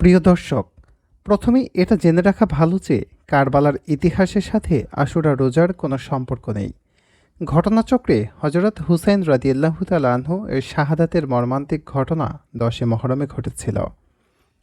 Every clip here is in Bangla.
প্রিয় দর্শক, প্রথমেই এটা জেনে রাখা ভালো যে কারবালার ইতিহাসের সাথে আশুরা রোজার কোনো সম্পর্ক নেই। ঘটনাচক্রে হজরত হুসাইন রাদিয়াল্লাহু তালাহু এর শাহাদাতের মর্মান্তিক ঘটনা দশে মহরমে ঘটেছিল।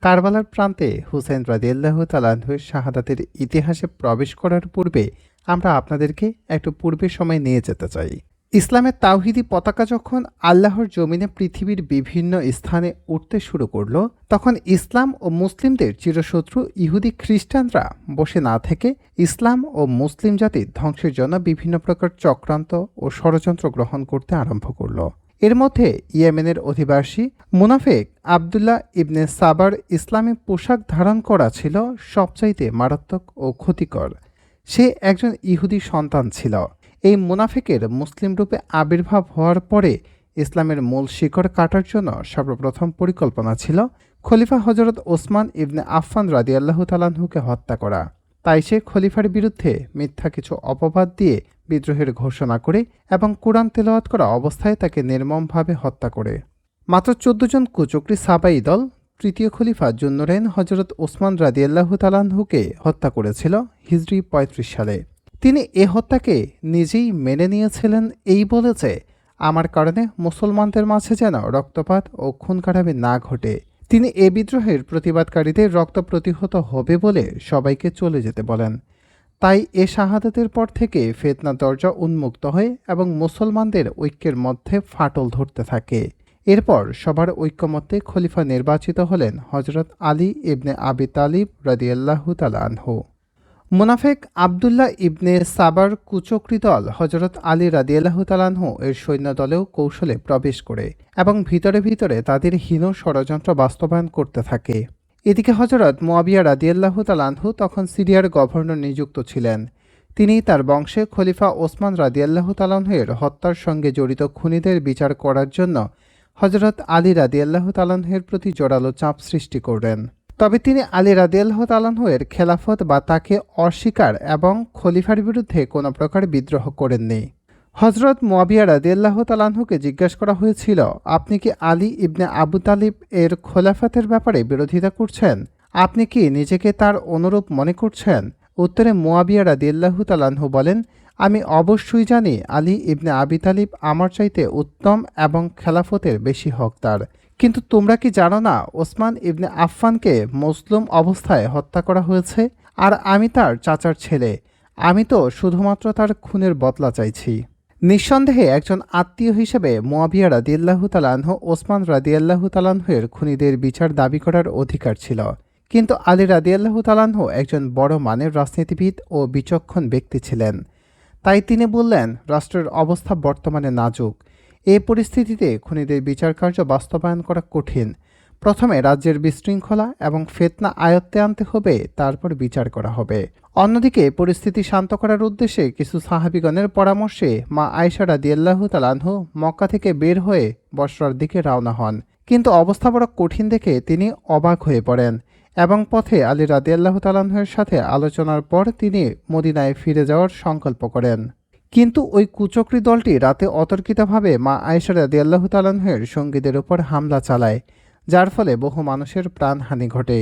কারবালার প্রান্তে হুসাইন রাদিয়াল্লাহু তালাহুর শাহাদাতের ইতিহাসে প্রবেশ করার পূর্বে আমরা আপনাদেরকে একটু পূর্বের সময় নিয়ে যেতে চাই। ইসলামের তাওহিদি পতাকা যখন আল্লাহর জমিনে পৃথিবীর বিভিন্ন স্থানে উঠতে শুরু করল, তখন ইসলাম ও মুসলিমদের চিরশত্রু ইহুদি খ্রিস্টানরা বসে না থেকে ইসলাম ও মুসলিম জাতির ধ্বংসের জন্য বিভিন্ন প্রকার চক্রান্ত ও ষড়যন্ত্র গ্রহণ করতে আরম্ভ করল। এর মধ্যে ইয়েমেনের অধিবাসী মুনাফেক আবদুল্লাহ ইবনে সাবার ইসলামী পোশাক ধারণ করা ছিল সবচাইতে মারাত্মক ও ক্ষতিকর। সে একজন ইহুদি সন্তান ছিল। এই মুনাফিকের মুসলিম রূপে আবির্ভাব হওয়ার পরে ইসলামের মূল শিকড় কাটার জন্য সর্বপ্রথম পরিকল্পনা ছিল খলিফা হজরত ওসমান ইবনে আফফান রাদিয়াল্লাহু তালাহুকে হত্যা করা। তাই সে খলিফার বিরুদ্ধে মিথ্যা কিছু অপবাদ দিয়ে বিদ্রোহের ঘোষণা করে এবং কোরআন তেলাওয়াত করা অবস্থায় তাকে নির্মমভাবে হত্যা করে। মাত্র চোদ্দ জন কুচক্রি সাবাই দল তৃতীয় খলিফা জুন্নরেন হজরত ওসমান রাদিয়াল্লাহু তালাহুকে হত্যা করেছিল হিজরি পঁয়ত্রিশ সালে। তিনি এ হত্যাকে নিজেই মেনে নিয়েছিলেন এই বলেছে আমার কারণে মুসলমানদের মাঝে যেন রক্তপাত ও খুন খারাপি না ঘটে। তিনি এ বিদ্রোহের প্রতিবাদকারীদের রক্ত প্রতিহত হবে বলে সবাইকে চলে যেতে বলেন। তাই এ শাহাদাতের পর থেকে ফেতনা দরজা উন্মুক্ত হয় এবং মুসলমানদের ঐক্যের মধ্যে ফাটল ধরতে থাকে। এরপর সবার ঐক্যমত্যে খলিফা নির্বাচিত হলেন হজরত আলী ইবনে আবি তালিব রাদিয়াল্লাহু তালা আনহু। মুনাফেক আবদুল্লাহ ইবনে সাবার কুচক্রি দল হজরত আলী রাদিয়াল্লাহু তালানহ এর সৈন্যদলেও কৌশলে প্রবেশ করে এবং ভিতরে ভিতরে তাদের হীন ষড়যন্ত্র বাস্তবায়ন করতে থাকে। এদিকে হজরত মোয়াবিয়া রাদিয়াল্লাহু তালানহু তখন সিরিয়ার গভর্নর নিযুক্ত ছিলেন। তিনি তার বংশে খলিফা ওসমান রাদিয়াল্লাহু তালানহের হত্যার সঙ্গে জড়িত খুনিদের বিচার করার জন্য হজরত আলী রাদিয়াল্লাহু তালানহের প্রতি জোরালো চাপ সৃষ্টি করলেন। তবে তিনি আলী রাদিয়াল্লাহ তালানহের খেলাফত বা তাকে অস্বীকার এবং খলিফার বিরুদ্ধে কোনো প্রকার বিদ্রোহ করেননি। হজরত মোয়াবিয়া রাদিয়াল্লাহ তালানহুকে জিজ্ঞেস করা হয়েছিল, আপনি কি আলী ইবনে আবু তালিব এর খোলাফাতের ব্যাপারে বিরোধিতা করছেন? আপনি কি নিজেকে তার অনুরূপ মনে করছেন? উত্তরে মোয়াবিয়া রাদিয়াল্লাহু তালানহু বলেন, আমি অবশ্যই জানি আলী ইবনে আবি তালিব আমার চাইতে উত্তম এবং খেলাফতের বেশি হকদার। কিন্তু তোমরা কি জানো না, ওসমান ইবনে আফফানকে মুসলিম অবস্থায় হত্যা করা হয়েছে? আর আমি তার চাচার ছেলে। আমি তো শুধুমাত্র তার খুনের বদলা চাইছি। নিঃসন্দেহে একজন আত্মীয় হিসেবে মোয়াবিয়া রাদিয়াল্লাহু তালাহ ওসমান রাদিয়াল্লাহু তালাহের খুনিদের বিচার দাবি করার অধিকার ছিল। কিন্তু আলী রাদিয়াল্লাহু তালাহ একজন বড় মানের রাজনীতিবিদ ও বিচক্ষণ ব্যক্তি ছিলেন। তাই তিনি বললেন, রাষ্ট্রের অবস্থা বর্তমানে নাজুক। এ পরিস্থিতিতে খুনিদের বিচার কার্য বাস্তবায়ন করা কঠিন। প্রথমে রাজ্যের বিশৃঙ্খলা এবং ফেতনা আয়ত্তে আনতে হবে, তারপর বিচার করা হবে। অন্যদিকে পরিস্থিতি শান্ত করার উদ্দেশ্যে কিছু সাহাবিগণের পরামর্শে মা আয়সা রাদিয়াল্লাহু তালানহু মক্কা থেকে বের হয়ে বসরার দিকে রওনা হন। কিন্তু অবস্থা বড় কঠিন দেখে তিনি অবাক হয়ে পড়েন এবং পথে আলী রাদিয়াল্লাহ তালাহের সাথে আলোচনার পর তিনি মদিনায় ফিরে যাওয়ার সংকল্প করেন। কিন্তু ওই কুচক্রি দলটি রাতে অতর্কিতভাবে মা আয়েশা রাদিয়াল্লাহ তালাহের সঙ্গীদের ওপর হামলা চালায়, যার ফলে বহু মানুষের প্রাণহানি ঘটে।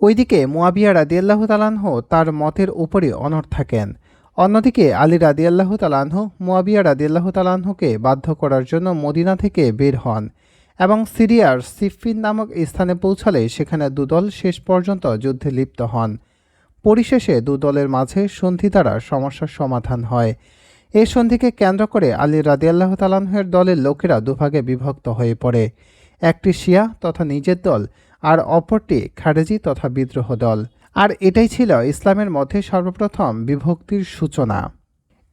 ওইদিকে মুয়াবিয়া রাদিয়াল্লাহ তালাহ তার মতের উপরই অনড় থাকেন। অন্যদিকে আলী রাদিয়াল্লাহ তালাহ মুয়াবিয়া রাদিয়াল্লাহ তালাহকে বাধ্য করার জন্য মদিনা থেকে বের হন এবং সিরিয়ার সিফিন নামক স্থানে পৌঁছালে সেখানে দুদল শেষ পর্যন্ত যুদ্ধে লিপ্ত হন। পরিশেষে দুদলের মাঝে সন্ধি দ্বারা সমস্যার সমাধান হয়। এই সন্ধিকে কেন্দ্র করে আলী রাদিয়াল্লাহ তালাহের দলের লোকেরা দুভাগে বিভক্ত হয়ে পড়ে। একটি শিয়া তথা নিজের দল আর অপরটি খারেজি তথা বিদ্রোহ দল। আর এটাই ছিল ইসলামের মধ্যে সর্বপ্রথম বিভক্তির সূচনা।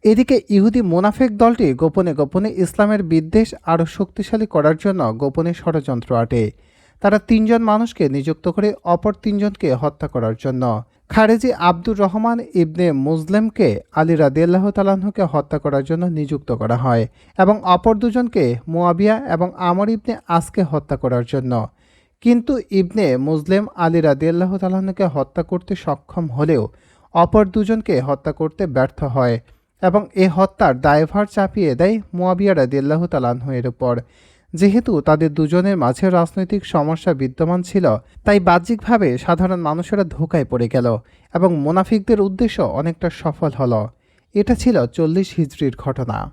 এদিকে ইহুদি মোনাফেক দলটি গোপনে গোপনে ইসলামের বিদ্বেষ আরও শক্তিশালী করার জন্য গোপনে ষড়যন্ত্র আটে। তারা তিনজন মানুষকে নিযুক্ত করে অপর তিনজনকে হত্যা করার জন্য খারেজি আব্দুর রহমান ইবনে মুসলিমকে আলী রাদিয়াল্লাহ তালাহকে হত্যা করার জন্য নিযুক্ত করা হয় এবং অপর দুজনকে মোয়াবিয়া এবং আমর ইবনে আসকে হত্যা করার জন্য। কিন্তু ইবনে মুজলেম আলী রাদিয়াল্লাহ তালাহকে হত্যা করতে সক্ষম হলেও অপর দুজনকে হত্যা করতে ব্যর্থ হয় এবং এ হত্যার দায়ভার চাপিয়ে দেয় মোয়াবিয়া রাদিয়াল্লাহ তালাহ এর উপর। যেহেতু তাদের দুজনের মাঝে রাজনৈতিক সমস্যা বিদ্যমান ছিল, তাই বাহ্যিকভাবে সাধারণ মানুষেরা ধোকায় পড়ে গেল এবং মোনাফিকদের উদ্দেশ্য অনেকটা সফল হলো। এটা ছিল চল্লিশ হিজড়ির ঘটনা।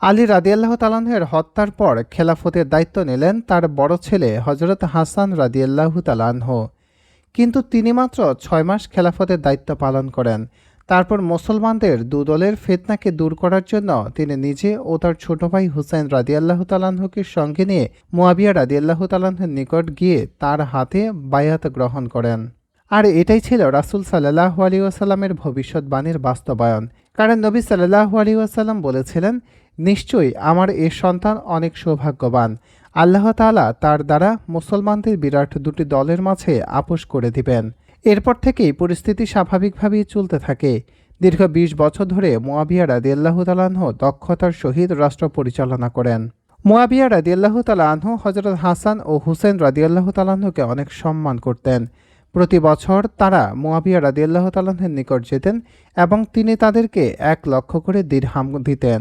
আলী রাদিয়াল্লাহ তালাহের হত্যার পর খেলাফতের দায়িত্ব নিলেন তার বড় ছেলে হজরত হাসান রাদিয়াল্লাহু তালানহ কিন্তু তিনি মাত্র ছয় মাস খেলাফতের দায়িত্ব পালন করেন তারপর মুসলমানদের দু দলের ফেতনাকে দূর করার জন্য তিনি নিজে ও তার ছোট ভাই হুসাইন রাদিয়াল্লাহ তালাহকে সঙ্গে নিয়ে মুয়াবিয়া রাদিয়াল্লাহ তালাহের নিকট গিয়ে তার হাতে বায়াত গ্রহণ করেন। আর এটাই ছিল রাসুল সাল্লাহ আলী ভবিষ্যৎবাণীর বাস্তবায়ন। কারণ নবী সাল্লাহ আলী বলেছিলেন, নিশ্চয়ই আমার এ সন্তান অনেক সৌভাগ্যবান। আল্লাহ তাআলা তার দ্বারা মুসলমানদের বিরাট দুটি দলের মাঝে আপোষ করে দিবেন। এরপর থেকেই পরিস্থিতি স্বাভাবিকভাবেই চলতে থাকে। দীর্ঘ বিশ বছর ধরে মোয়াবিয়া রাদিয়াল্লাহু তালাহ দক্ষতার সহিত রাষ্ট্র পরিচালনা করেন। মোয়াবিয়া রাদিয়াল্লাহু তালাহ হজরত হাসান ও হুসেন রাদিয়াল্লাহু তালাহকে অনেক সম্মান করতেন। প্রতি বছর তারা মোয়াবিয়া রাদিয়াল্লাহু তালাহের নিকট যেতেন এবং তিনি তাদেরকে এক লক্ষ করে দীর্হাম দিতেন।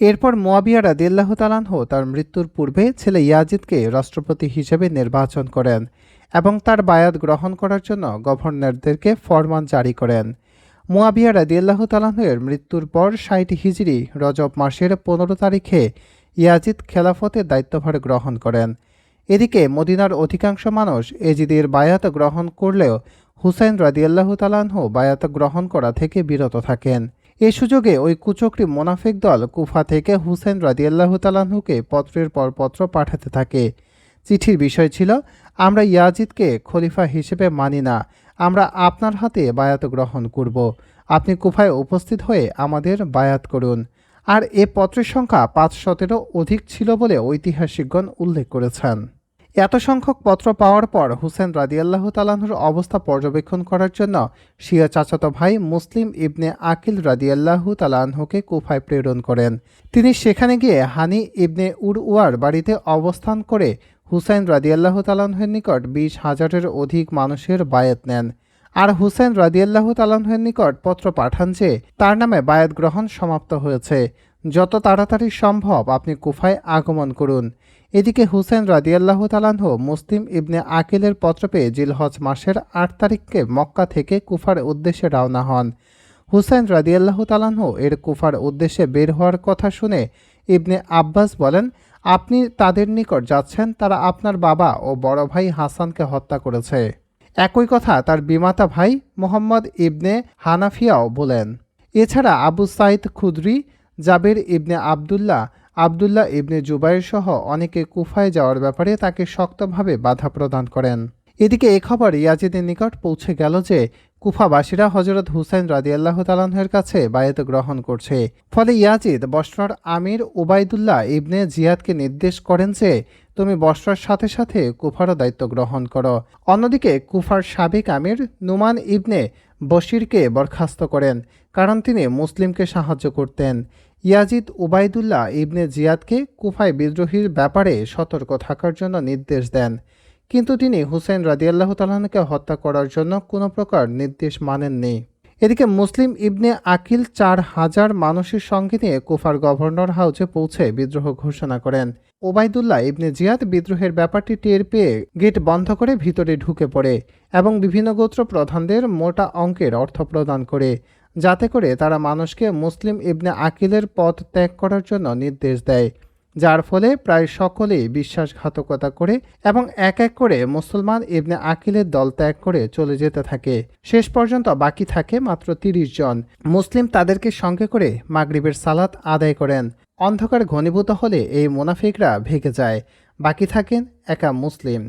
এরপর মোয়াবিয়া রাদিয়াল্লাহু তালাহ তার মৃত্যুর পূর্বে ছেলে ইয়াজিদকে রাষ্ট্রপতি হিসেবে নির্বাচন করেন এবং তার বায়াত গ্রহণ করার জন্য গভর্নরদেরকে ফরমান জারি করেন। মুয়াবিয়া রাদিয়াল্লাহু তালাহের মৃত্যুর পর ষাট হিজড়ি রজব মাসের পনেরো তারিখে ইয়াজিদ খেলাফতের দায়িত্বভার গ্রহণ করেন। এদিকে মদিনার অধিকাংশ মানুষ এজিদের বায়াত গ্রহণ করলেও হুসাইন রাদিয়াল্লাহু তালাহ বায়াত গ্রহণ করা থেকে বিরত থাকেন। এ সুযোগে ওই কুচক্রি মোনাফিক দল কুফা থেকে হুসেন রাদিয়াল্লাহু তালাহুকে পত্রের পর পত্র পাঠাতে থাকে। চিঠির বিষয় ছিল, আমরা ইয়াজিদকে খলিফা হিসেবে মানি না। আমরা আপনার হাতে বায়াত গ্রহণ করব। আপনি কুফায় উপস্থিত হয়ে আমাদের বায়াত করুন। আর এ পত্রের সংখ্যা পাঁচ শতেরও অধিক ছিল বলে ঐতিহাসিকগণ উল্লেখ করেছেন। এত সংখ্যক পত্র পাওয়ার পর হুসেন রাদিয়াল্লাহ তালাহুর অবস্থা পর্যবেক্ষণ করার জন্য শিয়া চাচাতো ভাই মুসলিম ইবনে আকিল রাদিয়াল্লাহু তালাহকে কুফায় প্রেরণ করেন। তিনি সেখানে গিয়ে হানি ইবনে উরউয়ার বাড়িতে অবস্থান করে হুসাইন রাদিয়াল্লাহ তালাহের নিকট বিশ হাজারের অধিক মানুষের বায়াত নেন। আর হুসেন রাদিয়াল্লাহ তালাহের নিকট পত্র পাঠান যে তার নামে বায়াত গ্রহণ সমাপ্ত হয়েছে। যত তাড়াতাড়ি সম্ভব আপনি কুফায় আগমন করুন। এদিকে হুসেন রাদিয়াল্লাহ তালাহ মুসলিম ইবনে আকিলের পত্র পেয়ে জিলহজ মাসের আট তারিখকে মক্কা থেকে কুফার উদ্দেশ্যে রওনা হন। হুসেন রাদিয়াল্লাহ তালাহ এর কুফার উদ্দেশ্যে বের হওয়ার কথা শুনে ইবনে আব্বাস বলেন, আপনি তাদের নিকট যাচ্ছেন, তারা আপনার বাবা ও বড় ভাই হাসানকে হত্যা করেছে। একই কথা তার বিমাতা ভাই মোহাম্মদ ইবনে হানাফিয়াও বলেন। এছাড়া আবু সাইদ খুদরি, জাবের ইবনে আবদুল্লাহ আবদুল্লাহ ইবনে জুবাইর সহ অনেকে কুফায় যাওয়ার ব্যাপারে তাকে শক্তভাবে বাধা প্রদান করেন। এদিকে এ খবর ইয়াজিদের নিকট পৌঁছে গেল যে, কুফাবাসীরা হজরত হুসাইন রাদিয়াল্লাহ তালাহের কাছে বায়াত গ্রহণ করছে। ফলে ইয়াজিদ বস্ত্রার আমির ওবায়দুল্লাহ ইবনে জিয়াদকে নির্দেশ করেন যে, তুমি বস্ত্রার সাথে সাথে কুফারও দায়িত্ব গ্রহণ করো। অন্যদিকে কুফার সাবেক আমির নুমান ইবনে বশিরকে বরখাস্ত করেন, কারণ তিনি মুসলিমকে সাহায্য করতেন। ইয়াজিদ উবাইদুল্লাহ ইবনে জিয়াদকে কুফায় বিদ্রোহীর ব্যাপারে সতর্ক থাকার জন্য নির্দেশ দেন। কিন্তু তিনি হুসেন রাদিয়াল্লাহ তালাহকে হত্যা করার জন্য কোনো প্রকার নির্দেশ মানেননি। এদিকে মুসলিম ইবনে আকিল চার হাজার মানুষের সঙ্গে নিয়ে কুফার গভর্নর হাউসে পৌঁছে বিদ্রোহ ঘোষণা করেন। ওবায়দুল্লাহ ইবনে জিয়াদ বিদ্রোহের ব্যাপারটি টের পেয়ে গেট বন্ধ করে ভিতরে ঢুকে পড়ে এবং বিভিন্ন গোত্র প্রধানদের মোটা অঙ্কের অর্থ প্রদান করে। যাতে করে তারা মানুষকে মুসলিম ইবনে আকিলের পথ ত্যাগ করার জন্য নির্দেশ দেয়, যার ফলে প্রায় সকলেই বিশ্বাসঘাতকতা করে এবং এক এক করে মুসলমান ইবনে আকিলের দল ত্যাগ করে চলে যেতে থাকে। শেষ পর্যন্ত বাকি থাকে মাত্র তিরিশ জন। মুসলিম তাদেরকে সঙ্গে করে মাগরিবের সালাত আদায় করেন। অন্ধকার ঘনীভূত হলে এই মুনাফিকরা ভেঙে যায়। বাকি থাকেন একা মুসলিম।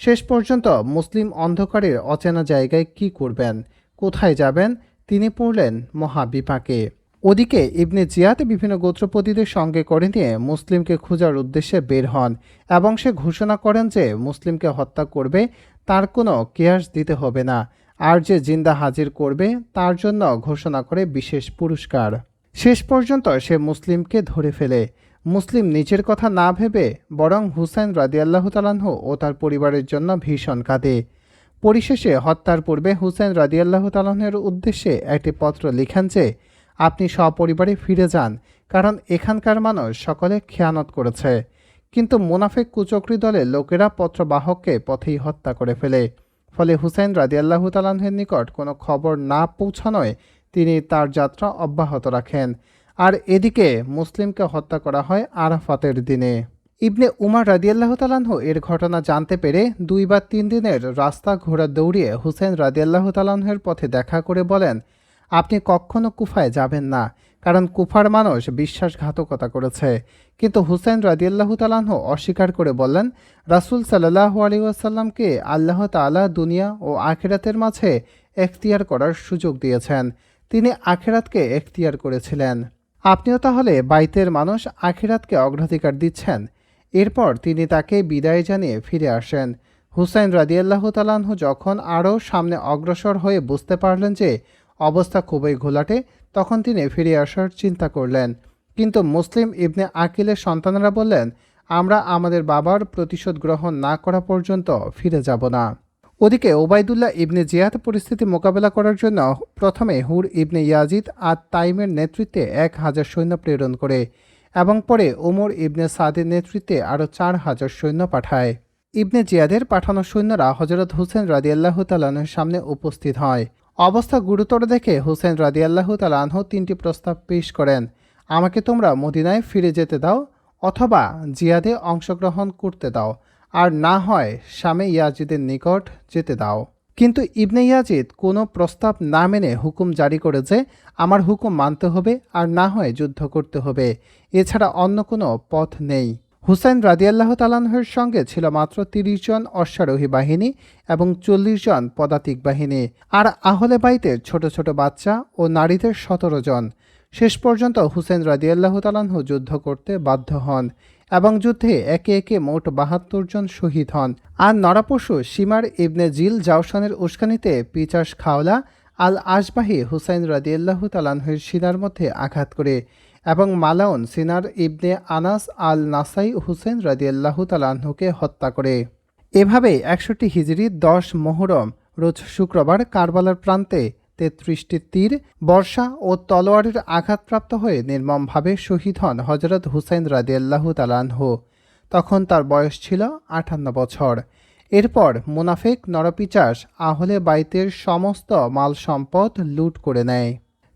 শেষ পর্যন্ত মুসলিম অন্ধকারের অচেনা জায়গায় কি করবেন? কোথায় যাবেন? তিনি পড়লেন মহাবিপাকে। ওদিকে ইবনে জিয়াদ বিভিন্ন গোত্রপতিদের সঙ্গে করে নিয়ে মুসলিমকে খোঁজার উদ্দেশ্যে বের হন এবং সে ঘোষণা করেন যে মুসলিমকে হত্যা করবে, তার কোনো কেয়াস দিতে হবে না। আর যে জিন্দা হাজির করবে, তার জন্য ঘোষণা করে বিশেষ পুরস্কার। শেষ পর্যন্ত সে মুসলিমকে ধরে ফেলে। মুসলিম নিজের কথা না ভেবে বরং হুসাইন রাদিয়াল্লাহ তালাহ ও তার পরিবারের জন্য ভীষণ কাঁদে। পরিশেষে হত্যার পূর্বে হুসেন রাদিয়াল্লাহ তালাহের উদ্দেশ্যে একটি পত্র লিখেন যে, আপনি সপরিবারে ফিরে যান, কারণ এখানকার মানুষ সকলে খেয়ানত করেছে। কিন্তু মুনাফেক কুচক্রি দলের লোকেরা পত্রবাহককে পথেই হত্যা করে ফেলে। ফলে হুসেন রাদিয়াল্লাহু তালাহের নিকট কোনো খবর না পৌঁছানোয় তিনি তার যাত্রা অব্যাহত রাখেন। আর এদিকে মুসলিমকে হত্যা করা হয় আরাফাতের দিনে। ইবনে উমার রাদিয়াল্লাহ তালাহ এর ঘটনা জানতে পেরে দুই বা তিন দিনের রাস্তা ঘোড়া দৌড়িয়ে হুসেন রাদিয়াল্লাহ তালাহের পথে দেখা করে বলেন, আপনি কখনো কুফায় যাবেন না, কারণ কুফার মানুষ বিশ্বাসঘাতকতা করেছে। কিন্তু হুসেন রাদিয়াল্লাহু তালাহ অস্বীকার করে বললেন, রাসুল সাল্লাহ আলী আল্লাহ তালা দুনিয়া ও আখেরাতের মাঝে এখতিয়ার করার সুযোগ দিয়েছেন। তিনি আখেরাতকে এখতিয়ার করেছিলেন। আপনিও তাহলে বাইতের মানুষ আখিরাতকে অগ্রাধিকার দিচ্ছেন? এরপর তিনি তাকে বিদায় জানিয়ে ফিরে আসেন। হুসাইন রাদিয়াল্লাহ তালাহু যখন আরও সামনে অগ্রসর হয়ে বুঝতে পারলেন যে অবস্থা খুবই ঘোলাটে, তখন তিনি ফিরে আসার চিন্তা করলেন। কিন্তু মুসলিম ইবনে আকিলের সন্তানরা বললেন, আমরা আমাদের বাবার প্রতিশোধ গ্রহণ না করা পর্যন্ত ফিরে যাব না। ওদিকে ওবায়দুল্লাহ ইবনে জিয়াদ পরিস্থিতি মোকাবেলা করার জন্য প্রথমে হুর ইবনে ইয়াজিদ আর তাইমের নেতৃত্বে এক হাজার সৈন্য প্রেরণ করে। এবং পরে ওমর ইবনে সাদের নেতৃত্বে আরও চার হাজার সৈন্য পাঠায়। ইবনে জিয়াদের পাঠানো সৈন্যরা হজরত হুসেন রাদিয়াল্লাহ তালানের সামনে উপস্থিত হয়। অবস্থা গুরুতর দেখে হুসেন রাদিয়াল্লাহ তালাহ তিনটি প্রস্তাব পেশ করেন, আমাকে তোমরা মদিনায় ফিরে যেতে দাও অথবা জিয়াদে অংশগ্রহণ করতে দাও, আর না হয় স্বামী ইয়াজিদের নিকট যেতে দাও। কিন্তু ইবনে ইয়াজিদ কোনো প্রস্তাব না মেনে হুকুম জারি করে যে আমার হুকুম মানতে হবে আর না হয় যুদ্ধ করতে হবে। এছাড়া অন্য কোনো পথ নেই। হুসাইন রাদিয়াল্লাহ তালাহের সঙ্গে ছিল মাত্র তিরিশ জন অশ্বারোহী বাহিনী এবং চল্লিশ জন পদাতিক বাহিনী। আর আহলে বাইতের ছোট ছোট বাচ্চা ও নারীদের সতেরো জন। শেষ পর্যন্ত হুসেন রাদিয়াল্লাহ তালাহু যুদ্ধ করতে বাধ্য হন। এবং যুদ্ধে একে একে মোট বাহাত্তর জন শহীদ হন। আর নরাপশু সীমার ইবনে জিল জাওসানের উস্কানিতে পিচাস খাওলা আল আশবাহি হুসাইন রাদিয়াল্লাহু তালানহের সিনার মধ্যে আঘাত করে এবং মালাউন সিনার ইবনে আনাস আল নাসাই হুসেন রাদিয়াল্লাহু তালানহুকে হত্যা করে। এভাবে একষট্টি হিজড়ি দশ মোহরম, রোজ শুক্রবার কারবালার প্রান্তে তেত্রিশটি তীর, বর্ষা ও তলোয়ারের আঘাতপ্রাপ্ত হয়ে নির্মমভাবে শহীদ হন হজরত হুসাইন রাদিয়াল্লাহু তালানহু তখন তার বয়স ছিল আটান্ন বছর। এরপর মুনাফেক, নরপিচাস, আহলে বাইতের সমস্ত মাল সম্পদ লুট করে নেয়।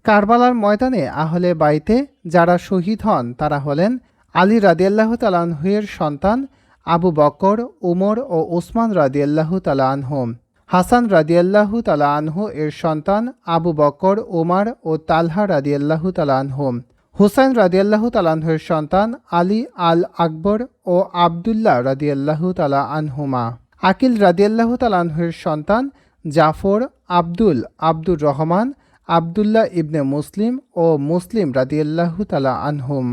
কারবালার ময়দানে আহলে বাইতে যারা শহীদ হন, তারা হলেন আলী রাদিয়াল্লাহ তালানহুয়ের সন্তান আবু বকর, উমর ও ওসমান রাদিয়াল্লাহু তালানহুম হাসান রাদিয়াল্লাহু তালা আনহু, এর সন্তান আবু বকর, ওমার ও তালহা রাদিয়াল্লাহু তালা আনহুম হুসাইন রাদিয়াল্লাহু তালানহুর সন্তান আলী আল আকবর ও আবদুল্লাহ রাদিয়াল্লাহু তালা আনহুমা। আকিল রাদিয়াল্লাহু তালানহুর সন্তান জাফর, আব্দুল, আব্দুর রহমান, আবদুল্লাহ ইবনে মুসলিম ও মুসলিম রাদিয়াল্লাহু তালা আনহুম।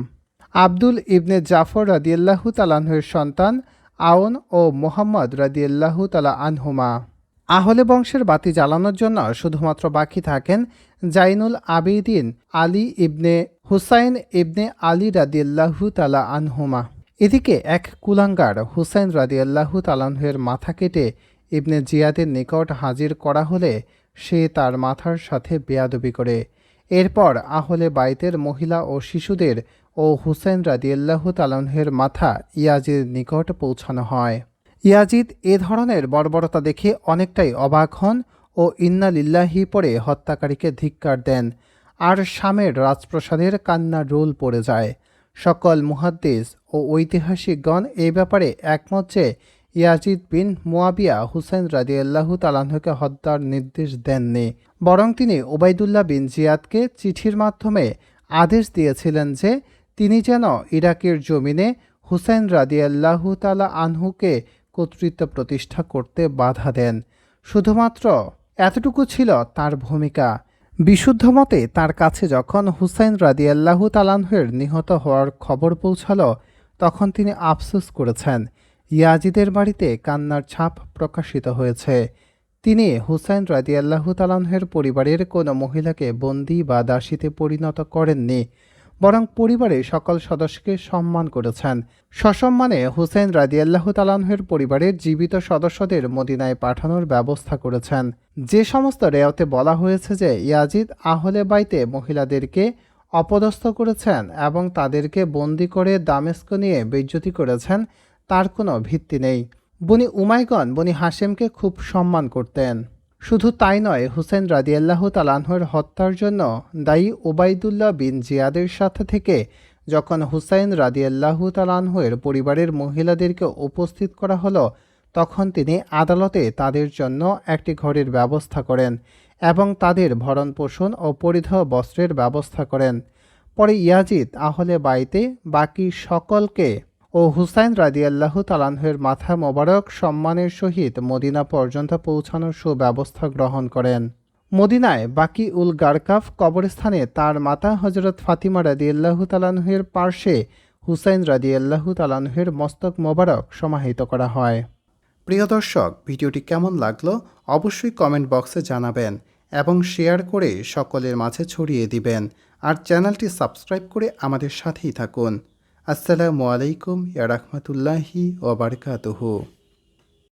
আব্দুল ইবনে জাফর রাদিয়াল্লাহু তালানহুর সন্তান আওন ও মোহাম্মদ রাদিয়াল্লাহু তালা আনহুমা। আহলে বংশের বাতি জ্বালানোর জন্য শুধুমাত্র বাকি থাকেন জাইনুল আবিদিন আলী ইবনে হুসাইন ইবনে আলী রাদিয়াল্লাহু তালা আনহুমা। এদিকে এক কুলাঙ্গার হুসাইন রাদিয়াল্লাহু তালানহের মাথা কেটে ইবনে জিয়াদের নিকট হাজির করা হলে সে তার মাথার সাথে বেয়াদবি করে। এরপর আহলে বাইতের মহিলা ও শিশুদের ও হুসাইন রাদিয়াল্লাহু তালানহের মাথা ইয়াজির নিকট পৌঁছানো হয়। ইয়াজিদ এ ধরনের বর্বরতা দেখে অনেকটাই অবাক হন ও ইন্না লিল্লাহি পরে হত্যাকারীকে ধিক্কার দেন। আর শামের রাজপ্রসাদের কান্নার রোল পড়ে যায়। সকল মুহাদ্দিস ও ঐতিহাসিকগণ এ ব্যাপারে একমত যে ইয়াজিদ বিন মুয়াবিয়া হুসেন রাদিয়াল্লাহু তালাহকে হত্যার নির্দেশ দেননি। বরং তিনি ওবায়দুল্লাহ বিন জিয়াদকে চিঠির মাধ্যমে আদেশ দিয়েছিলেন যে তিনি যেন ইরাকের জমিনে হুসেন রাদিয়াল্লাহু তালা আনহুকে কর্তৃত্ব প্রতিষ্ঠা করতে বাধা দেন। শুধুমাত্র এতটুকু ছিল তার ভূমিকা। বিশুদ্ধ মতে তার কাছে যখন হুসাইন রাদিয়াল্লাহু তালানহের নিহত হওয়ার খবর পৌঁছালো, তখন তিনি আফসোস করেছেন। ইয়াজিদের বাড়িতে কান্নার ছাপ প্রকাশিত হয়েছে। তিনি হুসাইন রাদিয়াল্লাহু তালানহের পরিবারের কোনো মহিলাকে বন্দি বা দাসীতে পরিণত করেননি। বরং পরিবারের সকল সদস্যকে সম্মান করেছেন। সসম্মানে হুসেন রাদিয়াল্লাহ তালানহের পরিবারের জীবিত সদস্যদের মদিনায় পাঠানোর ব্যবস্থা করেছেন। যে সমস্ত রেয়াতে বলা হয়েছে যে ইয়াজিদ আহলে বাইতে মহিলাদেরকে অপদস্থ করেছেন এবং তাদেরকে বন্দি করে দামেস্ক নিয়ে বেজ্জতি করেছেন, তার কোনো ভিত্তি নেই। বনি উমাইগণ বনি হাশেমকে খুব সম্মান করতেন। শুধু তাই নয়, হুসেন রাদিয়াল্লাহু তালানহর হত্যার জন্য দায়ী ওবায়দুল্লাহ বিন জিয়াদের সাথে থেকে যখন হুসাইন রাদিয়াল্লাহু তালানহের পরিবারের মহিলাদেরকে উপস্থিত করা হলো, তখন তিনি আদালতে তাদের জন্য একটি ঘরের ব্যবস্থা করেন এবং তাদের ভরণ পোষণ ও পরিধ বস্ত্রের ব্যবস্থা করেন। পরে ইয়াজিদ আহলে বাইতে বাকি সকলকে ও হুসাইন রাদিয়াল্লাহু তালানহের মাথা মোবারক সম্মানের সহিত মদিনা পর্যন্ত পৌঁছানোর সুব্যবস্থা গ্রহণ করেন। মদিনায় বাকি উল গারকাফ কবরস্থানে তার মাতা হজরত ফাতিমা রাদিয়াল্লাহু তালানহের পার্শ্বে হুসাইন রাদিয়াল্লাহু তালানহের মস্তক মোবারক সমাহিত করা হয়। প্রিয় দর্শক, ভিডিওটি কেমন লাগল অবশ্যই কমেন্ট বক্সে জানাবেন এবং শেয়ার করে সকলের মাঝে ছড়িয়ে দিবেন। আর চ্যানেলটি সাবস্ক্রাইব করে আমাদের সাথেই থাকুন। আসসালামু আলাইকুম ইয়া রাহমাতুল্লাহি ওয়া বারাকাতুহু।